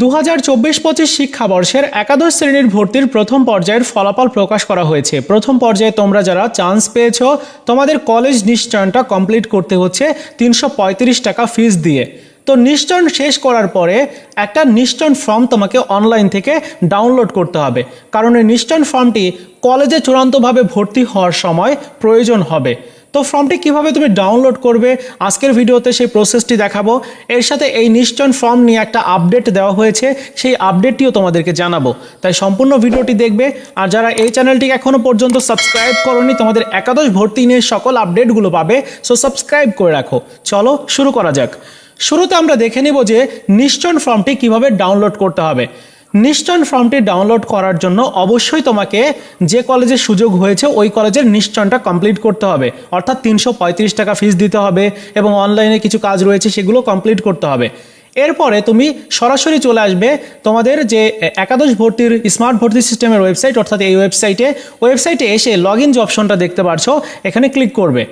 দু হাজার চব্বিশ পঁচিশ শিক্ষাবর্ষের একাদশ শ্রেণির ভর্তির প্রথম পর্যায়ের ফলাফল প্রকাশ করা হয়েছে। প্রথম পর্যায়ে তোমরা যারা চান্স পেয়েছ, তোমাদের কলেজ নিশ্চয়নটা কমপ্লিট করতে হচ্ছে তিনশো পঁয়ত্রিশ টাকা ফিস দিয়ে। তো নিশ্চয়ন শেষ করার পরে একটা নিশ্চয়ন ফর্ম তোমাকে অনলাইন থেকে ডাউনলোড করতে হবে। কারণ এই নিশ্চয়ন ফর্মটি কলেজে চূড়ান্তভাবে ভর্তি হওয়ার সময় প্রয়োজন হবে। তো ফর্মটি কীভাবে তুমি ডাউনলোড করবে? আজকের ভিডিওতে সেই প্রসেসটি দেখাবো। এর সাথে এই নিশ্চয়ন ফর্ম নিয়ে একটা আপডেট দেওয়া হয়েছে। সেই আপডেটটিও তোমাদেরকে জানাব। তাই সম্পূর্ণ ভিডিওটি দেখবে। আর যারা এই চ্যানেলটিকে এখনও পর্যন্ত সাবস্ক্রাইব করনি, তোমাদের একাদশ ভর্তি নিয়ে সকল আপডেটগুলো পাবে। সো সাবস্ক্রাইব করে রাখো। চলো শুরু করা যাক। শুরুতে আমরা দেখে নিব যে নিশ্চয়ন ফর্মটি কীভাবে ডাউনলোড করতে হবে। নিশ্চয়ন ফর্মটি ডাউনলোড করার জন্য অবশ্যই তোমাকে যে কলেজের সুযোগ হয়েছে ওই কলেজের নিশ্চয়নটা কমপ্লিট করতে হবে। অর্থাৎ তিনশো পঁয়ত্রিশ টাকা ফিস দিতে হবে এবং অনলাইনে কিছু কাজ রয়েছে সেগুলো কমপ্লিট করতে হবে। এরপরে তুমি সরাসরি চলে আসবে তোমাদের যে একাদশ ভর্তির স্মার্ট ভর্তি সিস্টেমের ওয়েবসাইট, অর্থাৎ এই ওয়েবসাইটে। ওয়েবসাইটে এসে লগ ইন যে অপশনটা দেখতে পারছ, এখানে ক্লিক করবে।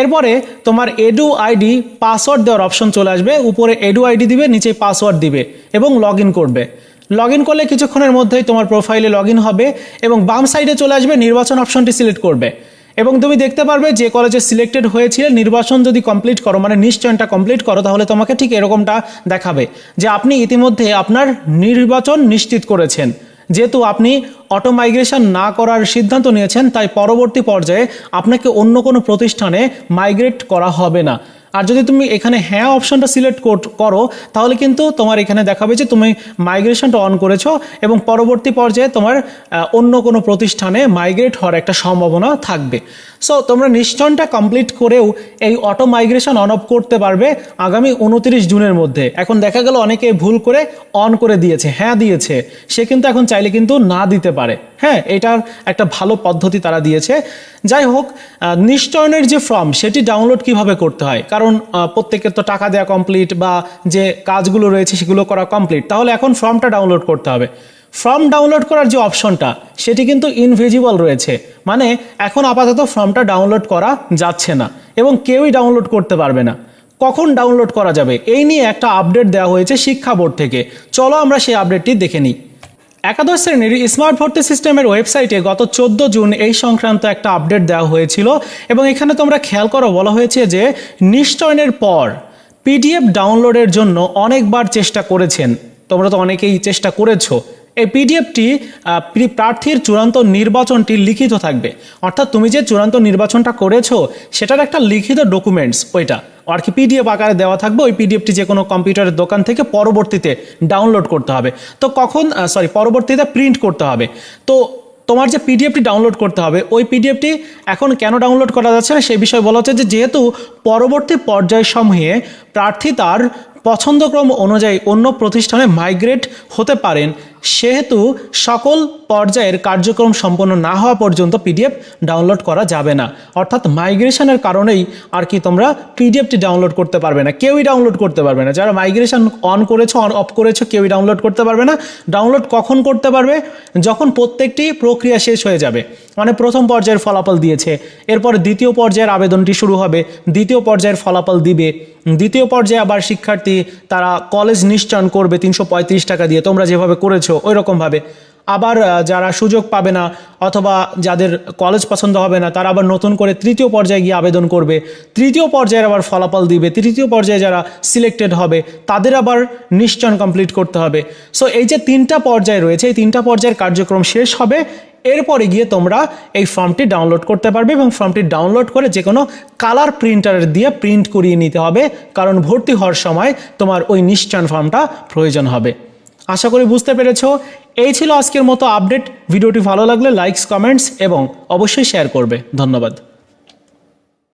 এরপরে তোমার এডু আইডি, পাসওয়ার্ড দেওয়ার অপশন চলে আসবে। উপরে এডু আইডি দিবে, নিচে পাসওয়ার্ড দিবে এবং লগ ইন করবে। লগ ইন করলে কিছুক্ষণের মধ্যেই তোমার প্রোফাইলে লগ হবে এবং বাম সাইডে চলে আসবে নির্বাচন অপশনটি সিলেক্ট করবে। এবং তুমি দেখতে পারবে যে কলেজে সিলেক্টেড হয়েছিল, নির্বাচন যদি কমপ্লিট করো মানে নিশ্চয়নটা কমপ্লিট করো, তাহলে তোমাকে ঠিক এরকমটা দেখাবে যে আপনি ইতিমধ্যে আপনার নির্বাচন নিশ্চিত করেছেন। যেহেতু আপনি অটো মাইগ্রেশন না করার সিদ্ধান্ত নিয়েছেন, তাই পরবর্তী পর্যায়ে আপনাকে অন্য কোনো প্রতিষ্ঠানে মাইগ্রেট করা হবে না। আর যদি তুমি এখানে হ্যাঁ অপশনটা সিলেক্ট করো, তাহলে কিন্তু তোমার এখানে দেখাবে যে তুমি মাইগ্রেশনটা অন করেছ এবং পরবর্তী পর্যায়ে তোমার অন্য কোনো প্রতিষ্ঠানে মাইগ্রেট হওয়ার একটা সম্ভাবনা থাকবে। সো তোমরা নিশ্চয়নটা কমপ্লিট করেও এই অটো মাইগ্রেশন অন অফ করতে পারবে আগামী উনত্রিশ জুনের মধ্যে। এখন দেখা গেল অনেকে ভুল করে অন করে দিয়েছে হ্যাঁ দিয়েছে। সে কিন্তু এখন চাইলে কিন্তু না দিতে পারে। হ্যাঁ এটার একটা ভালো পদ্ধতি তারা দিয়েছে। যাই হোক নিশ্চয়নের যে ফর্ম সেটি ডাউনলোড কীভাবে করতে হয়? কারণ আহ, প্রত্যেকের তো টাকা দেওয়া কমপ্লিট বা যে কাজগুলো রয়েছে সেগুলো করা কমপ্লিট তাহলে এখন ফর্মটা ডাউনলোড করতে হবে। ফর্ম ডাউনলোড করার যে অপশনটা সেটি কিন্তু ইনভিজিবল রয়েছে। মানে এখন আপাতত ফর্মটা ডাউনলোড করা যাচ্ছে না এবং কেউই ডাউনলোড করতে পারবে না। কখন ডাউনলোড করা যাবে? এই নিয়ে একটা আপডেট দেওয়া হয়েছে শিক্ষা বোর্ড থেকে। চলো আমরা সেই আপডেটটি দেখে নিই। একাদশ শ্রেণির স্মার্ট ভর্তি সিস্টেমের ওয়েবসাইটে গত চোদ্দ জুন এই সংক্রান্ত একটা আপডেট দেওয়া হয়েছিল এবং এখানে তোমরা খেয়াল করো বলা হয়েছে যে নিশ্চয়নের পর পিডিএফ ডাউনলোডের জন্য অনেকবার চেষ্টা করেছেন। তোমরা তো অনেকেই চেষ্টা করেছ। এই পিডিএফটি প্রার্থীর চূড়ান্ত নির্বাচনটি লিখিত থাকবে। অর্থাৎ তুমি যে চূড়ান্ত নির্বাচনটা করেছ, সেটার একটা লিখিত ডকুমেন্টস ওইটা। আর কি পিডিএফ আকারে দেওয়া থাকবে, ওই পিডিএফটি যে কোনো কম্পিউটারের দোকান থেকে পরবর্তীতে ডাউনলোড করতে হবে। তো কখন সরি পরবর্তীতে প্রিন্ট করতে হবে। তো তোমার যে পিডিএফটি ডাউনলোড করতে হবে, ওই পিডিএফটি এখন কেন ডাউনলোড করা যাচ্ছে না সেই বিষয়ে বলা হচ্ছে যে যেহেতু পরবর্তী পর্যায় সমূহে প্রার্থী তার পছন্দক্রম অনুযায়ী অন্য প্রতিষ্ঠানে মাইগ্রেট হতে পারেন সেহেতু সকল পর্যায়ের কার্যক্রম সম্পন্ন না হওয়া পর্যন্ত পিডিএফ ডাউনলোড করা যাবে না। অর্থাৎ মাইগ্রেশনের কারণেই আর কি তোমরা পিডিএফটি ডাউনলোড করতে পারবে না। কেউই ডাউনলোড করতে পারবে না। যারা মাইগ্রেশন অন করেছ, অন অফ করেছ, কেউই ডাউনলোড করতে পারবে না। ডাউনলোড কখন করতে পারবে? যখন প্রত্যেকটি প্রক্রিয়া শেষ হয়ে যাবে। মানে প্রথম পর্যায়ের ফলাফল দিয়েছে। এরপর দ্বিতীয় পর্যায়ের আবেদনটি শুরু হবে। দ্বিতীয় পর্যায়ের ফলাফল দিবে। দ্বিতীয় পর্যায়ে আবার শিক্ষার্থী তারা কলেজ নিশ্চয়ন করবে তিনশো পঁয়ত্রিশ টাকা দিয়ে। তোমরা যেভাবে করেছ ওই রকমভাবে আবার যারা সুযোগ পাবে না অথবা যাদের কলেজ পছন্দ হবে না, তারা আবার নতুন করে তৃতীয় পর্যায়ে গিয়ে আবেদন করবে। তৃতীয় পর্যায়ের আবার ফলাফল দিবে। তৃতীয় পর্যায়ে যারা সিলেক্টেড হবে, তাদের আবার নিশ্চয়ন কমপ্লিট করতে হবে। সো এই যে তিনটা পর্যায় রয়েছে, এই তিনটা পর্যায়ের কার্যক্রম শেষ হবে। এরপরে গিয়ে তোমরা এই ফর্মটি ডাউনলোড করতে পারবে এবং ফর্মটি ডাউনলোড করে যে কোনো কালার প্রিন্টারের দিয়ে প্রিন্ট করিয়ে নিতে হবে, কারণ ভর্তি হওয়ার সময় তোমার ওই নিশ্চয়ন ফর্মটা প্রয়োজন হবে। আশা করি বুঝতে পেরেছ। এই ছিল আজকের মতো আপডেট ভিডিওটি ভালো লাগলে লাইকস কমেন্টস এবং অবশ্যই শেয়ার করবে। ধন্যবাদ।